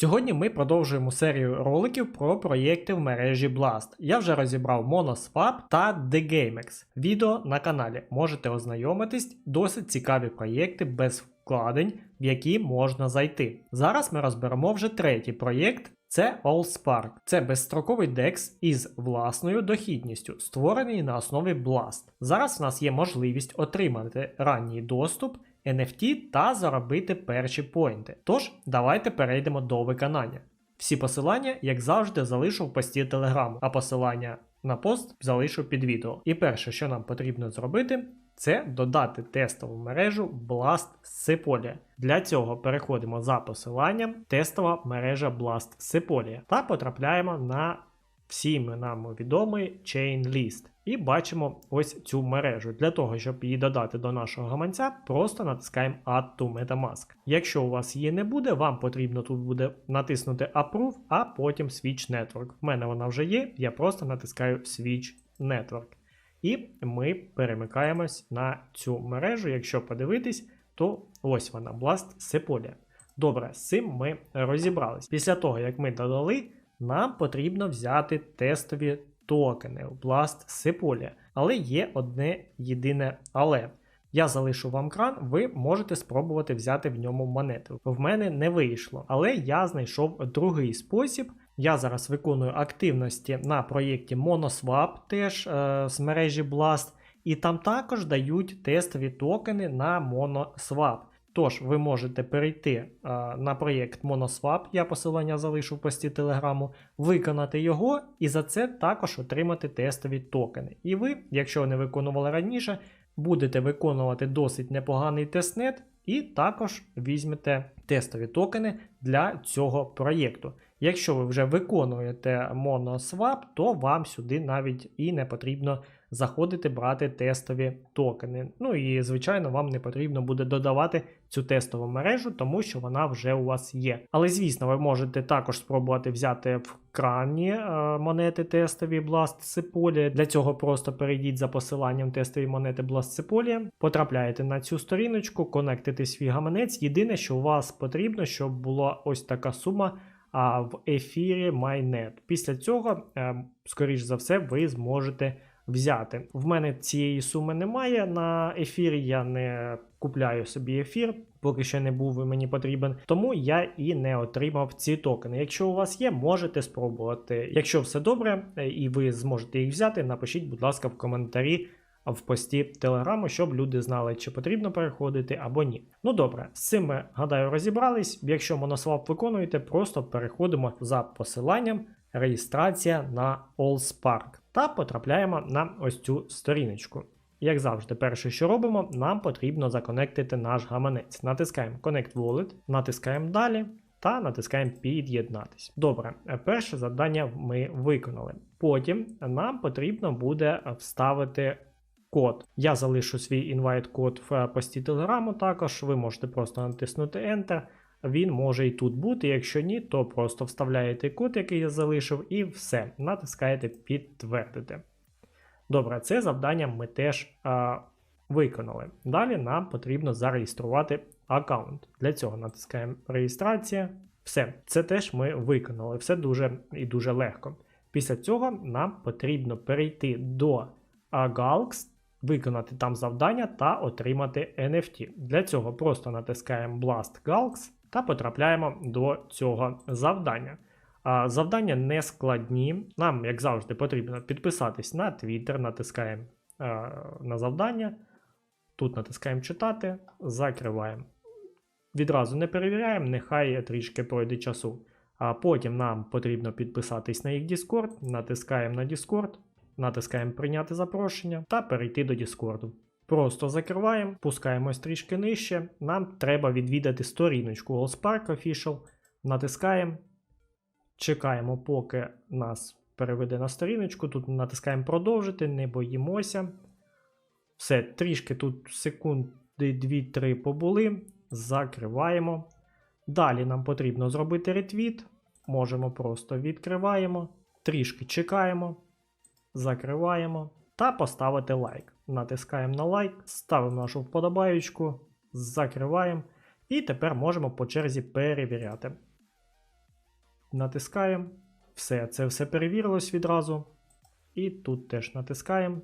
Сьогодні ми продовжуємо серію роликів про проєкти в мережі Blast. Я вже розібрав Monoswap та TheGameX. Відео на каналі. Можете ознайомитись, досить цікаві проєкти без вкладень, в які можна зайти. Зараз ми розберемо вже третій проєкт. Це AllSpark. Це безстроковий DEX із власною дохідністю, створений на основі Blast. Зараз в нас є можливість отримати ранній доступ NFT та заробити перші поінти. Тож, давайте перейдемо до виконання. Всі посилання, як завжди, залишу в пості телеграму, а посилання на пост залишу під відео. І перше, що нам потрібно зробити, це додати тестову мережу Blast Sepolia. Для цього переходимо за посиланням тестова мережа Blast Sepolia та потрапляємо на всім нам відомий ChainList. І бачимо ось цю мережу. Для того, щоб її додати до нашого гаманця, просто натискаємо Add to Metamask. Якщо у вас її не буде, вам потрібно тут буде натиснути Approve, а потім Switch Network. В мене вона вже є, я просто натискаю Switch Network. І ми перемикаємось на цю мережу. Якщо подивитись, то ось вона, Blast Sepolia. Добре, з цим ми розібрались. Після того, як ми додали, нам потрібно взяти тестові токени в Blast Sepolia. Але є одне єдине але. Я залишу вам кран, ви можете спробувати взяти в ньому монету. В мене не вийшло, але я знайшов другий спосіб. Я зараз виконую активності на проєкті Monoswap, теж е, з мережі Blast, і там також дають тестові токени на Monoswap. Тож ви можете перейти е, на проєкт Monoswap, я посилання залишу в пості телеграму, виконати його і за це також отримати тестові токени. І ви, якщо не виконували раніше, будете виконувати досить непоганий тестнет, і також візьмете тестові токени для цього проєкту. Якщо ви вже виконуєте Monoswap, то вам сюди навіть і не потрібно заходити брати тестові токени. Ну і, звичайно, вам не потрібно буде додавати цю тестову мережу, тому що вона вже у вас є. Але, звісно, ви можете також спробувати взяти в крані е, монети тестові Blast Sepolia. Для цього просто перейдіть за посиланням тестові монети Blast Sepolia, потрапляєте на цю сторіночку, конектите свій гаманець. Єдине, що у вас потрібно, щоб була ось така сума. А в ефірі MyNet. Після цього, е, скоріш за все, ви зможете взяти. В мене цієї суми немає на ефірі, я не купляю собі ефір, поки що не був мені потрібен. Тому я і не отримав ці токени. Якщо у вас є, можете спробувати. Якщо все добре е, і ви зможете їх взяти, напишіть, будь ласка, в коментарі. В пості телеграму, щоб люди знали, чи потрібно переходити або ні. Ну добре, з цим ми гадаю розібрались. Якщо моносвап виконуєте, просто переходимо за посиланням реєстрація на AllSpark та потрапляємо на ось цю сторіночку. Як завжди, перше, що робимо, нам потрібно законектити наш гаманець. Натискаємо Connect Wallet, натискаємо далі та натискаємо Під'єднатись. Добре, перше завдання ми виконали. Потім нам потрібно буде вставити код. Я залишу свій інвайт-код в пості телеграму також. Ви можете просто натиснути Enter. Він може і тут бути, якщо ні, то просто вставляєте код, який я залишив, і все. Натискаєте підтвердити. Добре, це завдання ми теж а, виконали. Далі нам потрібно зареєструвати аккаунт. Для цього натискаємо реєстрація. Все, це теж ми виконали. Все дуже і дуже легко. Після цього нам потрібно перейти до Galx, виконати там завдання та отримати NFT. Для цього просто натискаємо Blast Galx та потрапляємо до цього завдання. А, Завдання не складні. Нам, як завжди, потрібно підписатись на Twitter, натискаємо а, на завдання. Тут натискаємо читати, закриваємо. Відразу не перевіряємо, нехай трішки пройде часу. А потім нам потрібно підписатись на їх Discord, натискаємо на Discord, натискаємо прийняти запрошення та перейти до Discord. Просто закриваємо, пускаємось трішки нижче. Нам треба відвідати сторіночку Allspark Official. Натискаємо, чекаємо, поки нас переведе на сторіночку. Тут натискаємо продовжити, не боїмося. Все, трішки тут секунди 2-3 побули. Закриваємо. Далі нам потрібно зробити ретвіт. Можемо просто відкриваємо, трішки чекаємо, закриваємо та поставити лайк. Натискаємо на лайк, ставимо нашу вподобаючку, закриваємо. І тепер можемо по черзі перевіряти. Натискаємо. Все, це все перевірилось відразу. І тут теж натискаємо.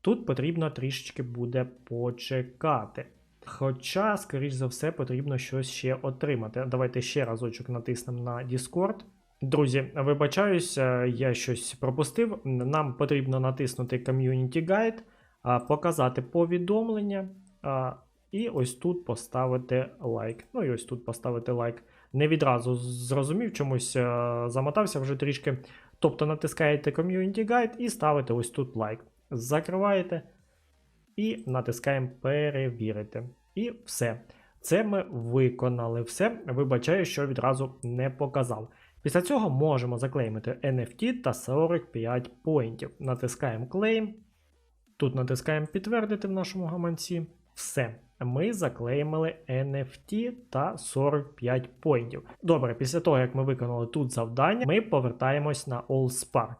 Тут потрібно трішечки буде почекати. Хоча, скоріш за все, потрібно щось ще отримати. Давайте ще разочок натиснемо на Discord. Друзі, вибачаюсь, е, я щось пропустив. Нам потрібно натиснути Community Guide, показати повідомлення. І ось тут поставити лайк. Ну і ось тут поставити лайк. Не відразу зрозумів, чомусь е, замотався вже трішки. Тобто натискаєте Community Guide і ставите ось тут лайк. Закриваєте і натискаємо перевірити. І все. Це ми виконали все. Вибачаю, що відразу не показав. Після цього можемо заклеймити NFT та 45 поінтів. Натискаємо клейм. Тут натискаємо підтвердити в нашому гаманці. Все. Ми заклеймили NFT та 45 поінтів. Добре, після того, як ми виконали тут завдання, ми повертаємось на AllSpark.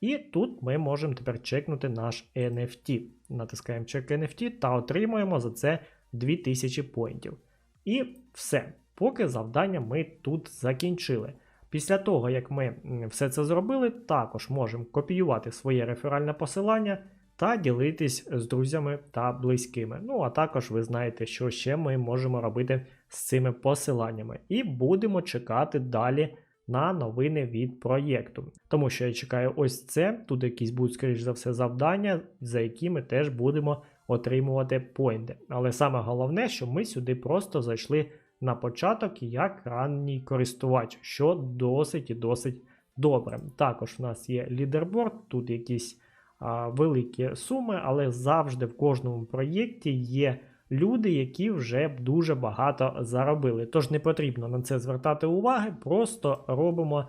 І тут ми можемо тепер чекнути наш NFT. Натискаємо чек NFT та отримуємо за це 2000 поінтів. І все. Поки завдання ми тут закінчили. Після того, як ми все це зробили, також можемо копіювати своє реферальне посилання та ділитись з друзями та близькими. Ну, а також ви знаєте, що ще ми можемо робити з цими посиланнями. І будемо чекати далі на новини від проєкту. Тому що я чекаю ось це. Тут якісь будуть, скоріш за все, завдання, за які ми теж будемо отримувати поінти. Але саме головне, що ми сюди просто зайшли на початок як ранній користувач, що досить і досить добре. Також в нас є лідерборд, тут якісь а, великі суми, але завжди в кожному проєкті є люди, які вже дуже багато заробили. Тож не потрібно на це звертати уваги, просто робимо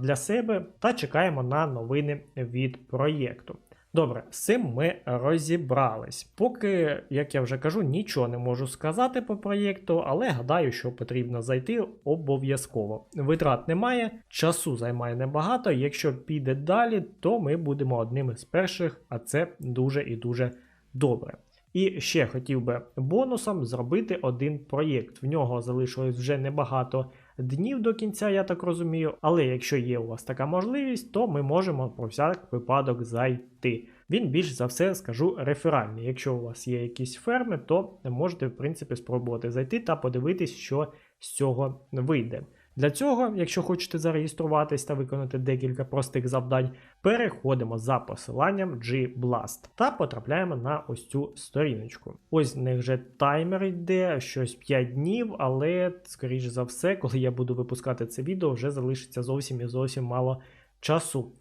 для себе та чекаємо на новини від проєкту. Добре, з цим ми розібрались. Поки, як я вже кажу, нічого не можу сказати по проєкту, але гадаю, що потрібно зайти обов'язково. Витрат немає, часу займає небагато. Якщо піде далі, то ми будемо одним з перших, а це дуже і дуже добре. І ще хотів би бонусом зробити один проєкт. В нього залишилось вже небагато днів до кінця, я так розумію. Але якщо є у вас така можливість, то ми можемо про всяк випадок зайти. Він більш за все скажу реферальний. Якщо у вас є якісь ферми, то можете в принципі спробувати зайти та подивитись, що з цього вийде. Для цього, якщо хочете зареєструватись та виконати декілька простих завдань, переходимо за посиланням G-Blast та потрапляємо на ось цю сторіночку. Ось в них вже таймер йде, щось 5 днів, але, скоріш за все, коли я буду випускати це відео, вже залишиться зовсім і зовсім мало часу.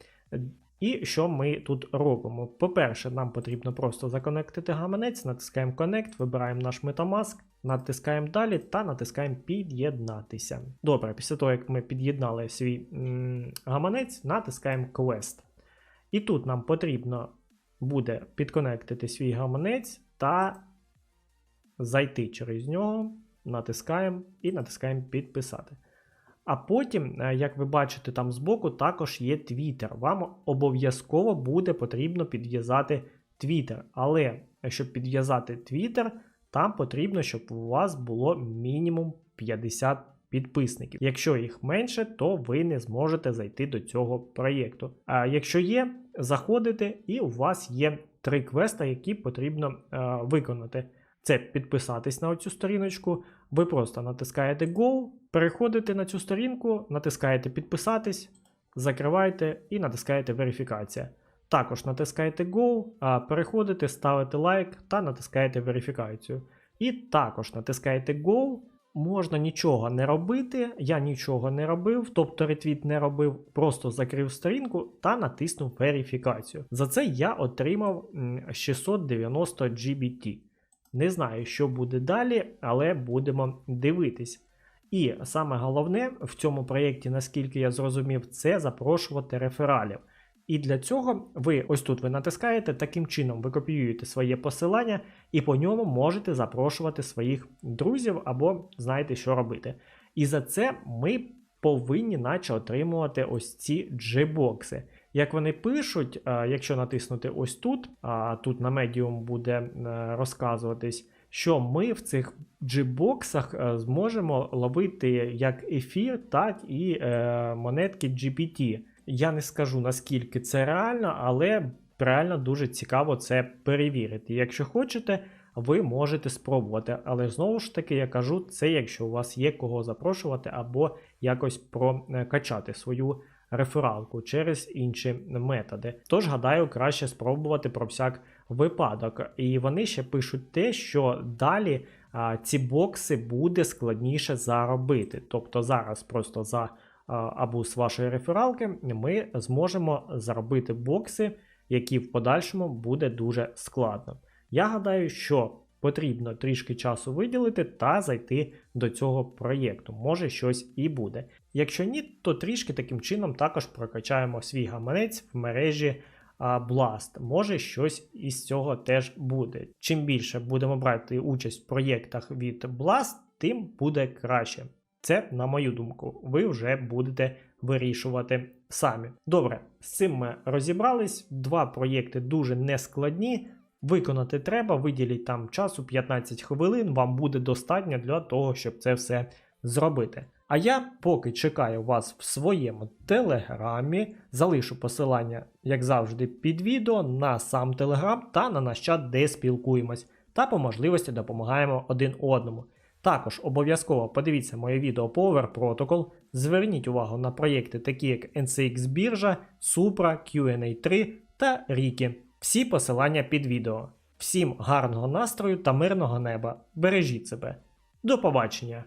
І що ми тут робимо? По-перше, нам потрібно просто законектити гаманець, натискаємо Connect, вибираємо наш Metamask, натискаємо далі та натискаємо під'єднатися. Добре, після того, як ми під'єднали свій м, гаманець, натискаємо Quest. І тут нам потрібно буде підконектити свій гаманець та зайти через нього, натискаємо і натискаємо підписати. А потім, е, як ви бачите, там збоку також є Twitter. Вам обов'язково буде потрібно підв'язати Twitter. Але щоб підв'язати Twitter, там потрібно, щоб у вас було мінімум 50 підписників. Якщо їх менше, то ви не зможете зайти до цього проєкту. А якщо є, заходите, і у вас є три квеста, які потрібно е, виконати. Це підписатись на цю сторіночку. Ви просто натискаєте Go, переходите на цю сторінку, натискаєте підписатись, закриваєте і натискаєте верифікація. Також натискаєте Go, переходите, ставите лайк та натискаєте верифікацію. І також натискаєте Go, можна нічого не робити. Я нічого не робив, тобто ретвіт не робив, просто закрив сторінку та натиснув верифікацію. За це я отримав 690 GBT. Не знаю, що буде далі, але будемо дивитись. І саме головне в цьому проєкті, наскільки я зрозумів, це запрошувати рефералів. І для цього ви ось тут ви натискаєте, таким чином ви копіюєте своє посилання і по ньому можете запрошувати своїх друзів або знаєте, що робити. І за це ми повинні наче отримувати ось ці джебокси. Як вони пишуть, е, якщо натиснути ось тут, а тут на Medium буде е, розказуватись, що ми в цих джибоксах е, зможемо ловити як ефір, так і монетки GPT. Я не скажу наскільки це реально, але реально дуже цікаво це перевірити. Якщо хочете, ви можете спробувати. Але знову ж таки, я кажу, це якщо у вас є кого запрошувати або якось прокачати свою рефералку через інші методи. Тож, гадаю, краще спробувати про всяк випадок. І вони ще пишуть те, що далі а, ці бокси буде складніше заробити. Тобто зараз просто за абус вашої рефералки ми зможемо заробити бокси, які в подальшому буде дуже складно. Я гадаю, що потрібно трішки часу виділити та зайти до цього проєкту. Може щось і буде. Якщо ні, то трішки таким чином також прокачаємо свій гаманець в мережі Blast. Може щось із цього теж буде. Чим більше будемо брати участь в проєктах від Blast, тим буде краще. Це, на мою думку, ви вже будете вирішувати самі. Добре, з цим ми розібрались. Два проєкти дуже нескладні. Виконати треба, виділіть там часу 15 хвилин, вам буде достатньо для того, щоб це все зробити. А я поки чекаю вас в своєму телеграмі, залишу посилання, як завжди, під відео на сам телеграм та на наш чат, де спілкуємось, та по можливості допомагаємо один одному. Також обов'язково подивіться моє відео по Over зверніть увагу на проєкти, такі як NCX біржа, Supra, Q&A 3 та Riki. Всі посилання під відео. Всім гарного настрою та мирного неба. Бережіть себе. До побачення!